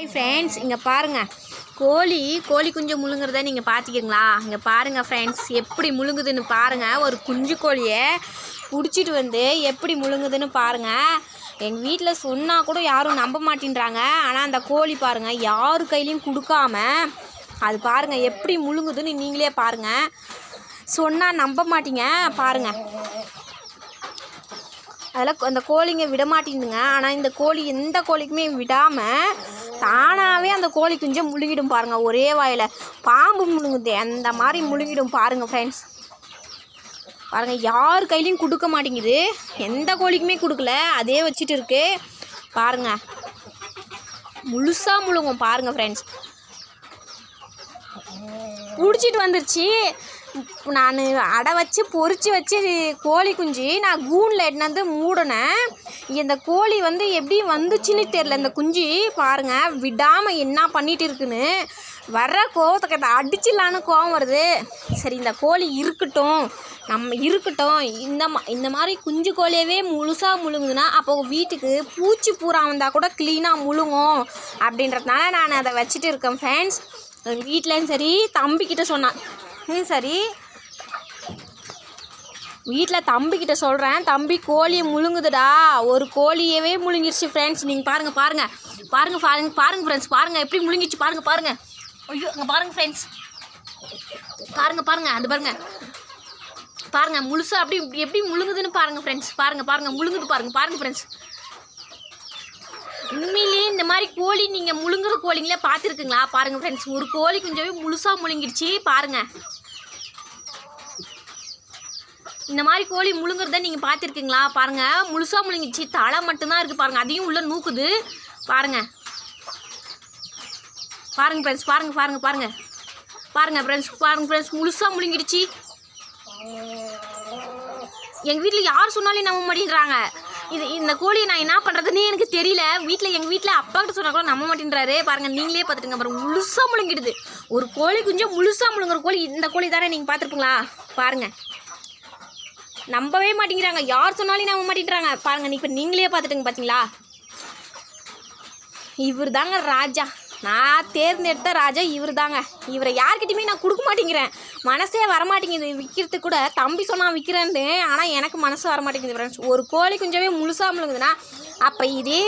Hi friends இங்கே பாருங்கள் கோழி கோழி குஞ்சு முழுங்குறத நீங்கள் பார்த்துக்கிறீங்களா இங்கே பாருங்கள் ஃப்ரெண்ட்ஸ் எப்படி முழுங்குதுன்னு பாருங்கள் ஒரு குஞ்சு கோழியை பிடிச்சிட்டு வந்து எப்படி முழுங்குதுன்னு பாருங்கள் எங்கள் வீட்டில் சொன்னால் கூட யாரும் நம்ப மாட்டேன்றாங்க. ஆனால் அந்த கோழி பாருங்கள் யார் கையிலையும் கொடுக்காம அது பாருங்கள் எப்படி முழுங்குதுன்னு நீங்களே பாருங்கள் சொன்னால் நம்ப மாட்டீங்க பாருங்கள் அதெல்லாம் அந்த கோழிங்க விட மாட்டேங்குதுங்க. ஆனால் இந்த கோழி எந்த கோழிக்குமே விடாமல் தானாகவே அந்த கோழி குஞ்சை முழுங்கிடும் பாருங்கள் ஒரே வாயில். பாம்பு முழுங்குது அந்த மாதிரி முழுங்கிடும் பாருங்கள் ஃப்ரெண்ட்ஸ் பாருங்கள் யார் கையிலையும் கொடுக்க மாட்டேங்குது. எந்த கோழிக்குமே கொடுக்கல அதே வச்சுட்டு இருக்கு. பாருங்கள் முழுசாக முழுங்கும் பாருங்கள் ஃப்ரெண்ட்ஸ் பிடிச்சிட்டு வந்துருச்சு. நான் அடை வச்சு பொறிச்சு வச்சு கோழி குஞ்சு நான் கூனில் எட்டினது மூடினேன். இந்த கோழி வந்து எப்படி வந்துச்சுன்னு தெரில இந்த குஞ்சு. பாருங்கள் விடாமல் என்ன பண்ணிகிட்டு இருக்குன்னு. வர்ற கோவத்தை அதை அடிச்சிடலான்னு கோவம் வருது. சரி இந்த கோழி இருக்கட்டும். நம்ம இருக்கட்டும். இந்த மா இந்த மாதிரி குஞ்சு கோழியவே முழுசாக முழுங்குதுன்னா அப்போ வீட்டுக்கு பூச்சி பூரா வந்தால் கூட க்ளீனாக முழுங்கும். அப்படின்றதுனால நான் அதை வச்சுட்டு இருக்கேன் ஃப்ரெண்ட்ஸ் எங்கள் வீட்லேயும் சரி தம்பிக்கிட்ட சொன்னான். சரி. வீட்டில் தம்பிக்கிட்ட சொல்கிறேன் தம்பி கோழியை முழுங்குதுடா. ஒரு கோழியவே முழுங்கிருச்சு ஃப்ரெண்ட்ஸ் நீங்கள் பாருங்கள் பாருங்கள் பாருங்கள் பாருங்கள் பாருங்கள் ஃப்ரெண்ட்ஸ் பாருங்கள் எப்படி முழுங்கிச்சு பாருங்கள் பாருங்கள் ஐயோ அங்கே பாருங்கள் ஃப்ரெண்ட்ஸ் பாருங்கள் பாருங்கள் அது பாருங்கள் பாருங்கள் முழுசாக அப்படி எப்படி முழுங்குதுன்னு பாருங்கள் ஃப்ரெண்ட்ஸ் பாருங்கள் பாருங்கள் முழுங்குது பாருங்கள் பாருங்கள் ஃப்ரெண்ட்ஸ் மாதிரி கோழி நீங்கள் முழுங்குற கோழிங்களே பார்த்துருக்குங்களா பாருங்கள் ஃப்ரெண்ட்ஸ் ஒரு கோழி குஞ்சவே முழுசாக முழுங்கிடுச்சு. பாருங்கள் இந்த மாதிரி கோழி முழுங்குறத நீங்கள் பார்த்துருக்கீங்களா பாருங்கள் முழுசாக முழுங்கிடுச்சு. தலை மட்டும்தான் இருக்குது பாருங்கள் அதையும் உள்ளே நூக்குது. பாருங்கள் பாருங்கள் ஃப்ரெண்ட்ஸ் பாருங்கள் பாருங்கள் பாருங்கள் பாருங்கள் ஃப்ரெண்ட்ஸ் பாருங்கள் ஃப்ரெண்ட்ஸ் முழுசாக முழுங்கிடுச்சு. எங்கள் வீட்டில் யார் சொன்னாலும் நம்ப மாட்டேங்கிறாங்க இது இந்த கோழியை நான் என்ன பண்ணுறதுன்னு எனக்கு தெரியல. வீட்டில் எங்கள் வீட்டில் அப்பா கிட்ட கூட நம்ப மாட்டேன்றாரு. பாருங்கள் நீங்களே பார்த்துட்டுங்க. பாருங்கள் முழுசாக முழுங்கிடுது. ஒரு கோழி குஞ்சம் முழுசாக முழுங்குற கோழி இந்த கோழி தானே நீங்கள் பார்த்துருப்பீங்களா? பாருங்கள் நம்பவே மாட்டேங்கிறாங்க. யார் சொன்னாலும் நம்ப மாட்டேங்கிறாங்க பாருங்கள் இப்போ நீங்களே பார்த்துட்டுங்க பார்த்தீங்களா இவர் தாங்க ராஜா. நான் தேர்ந்தெடுத்த ராஜா இவர் தாங்க இவரை யார்கிட்டையுமே நான் கொடுக்க மாட்டேங்கிறேன். மனசே வரமாட்டேங்குது. விற்கிறதுக்கு கூட தம்பி சொன்னால் விற்கிறேன்னு ஆனால் எனக்கு மனசு வரமாட்டேங்குது ஃப்ரெண்ட்ஸ் ஒரு கோழி குஞ்சவே முழுசாக முழுங்குதுன்னா அப்போ இது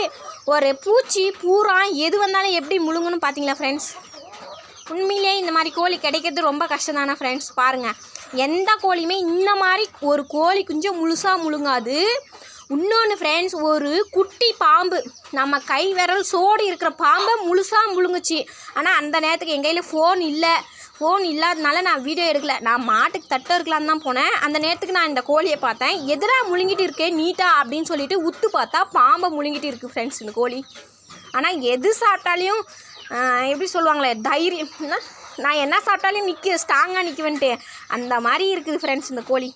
ஒரு பூச்சி பூரா எது வந்தாலும் எப்படி முழுங்குன்னு பார்த்தீங்களா ஃப்ரெண்ட்ஸ் உண்மையிலேயே இந்த மாதிரி கோழி கிடைக்கிறது ரொம்ப கஷ்டம் தானே ஃப்ரெண்ட்ஸ் பாருங்கள் எந்த கோழியுமே இந்த மாதிரி ஒரு கோழி குஞ்சு முழுசாக முழுங்காது. இன்னொன்று ஃப்ரெண்ட்ஸ் ஒரு குட்டி பாம்பு. நம்ம கை விரல் சோடு இருக்கிற பாம்பை முழுசாக முழுங்குச்சு. ஆனால் அந்த நேரத்துக்கு என் கையில் ஃபோன் இல்லை. ஃபோன் இல்லாதனால நான் வீடியோ எடுக்கல. நான் மாட்டுக்கு தட்ட இருக்கலான்னு தான் போனேன். அந்த நேரத்துக்கு நான் இந்த கோழியை பார்த்தேன். எதிராக முழுங்கிட்டு இருக்கேன் நீட்டா? அப்படின்னு சொல்லிட்டு உத்து பார்த்தா பாம்பை முழுங்கிட்டு இருக்குது ஃப்ரெண்ட்ஸ் இந்த கோழி. ஆனால் எது சாப்பிட்டாலையும் எப்படி சொல்லுவாங்களே தைரியம். நான் என்ன சாப்பிட்டாலையும் நிற்க ஸ்ட்ராங்காக நிற்குவேன்ட்டு அந்த மாதிரி இருக்குது ஃப்ரெண்ட்ஸ் இந்த கோழி.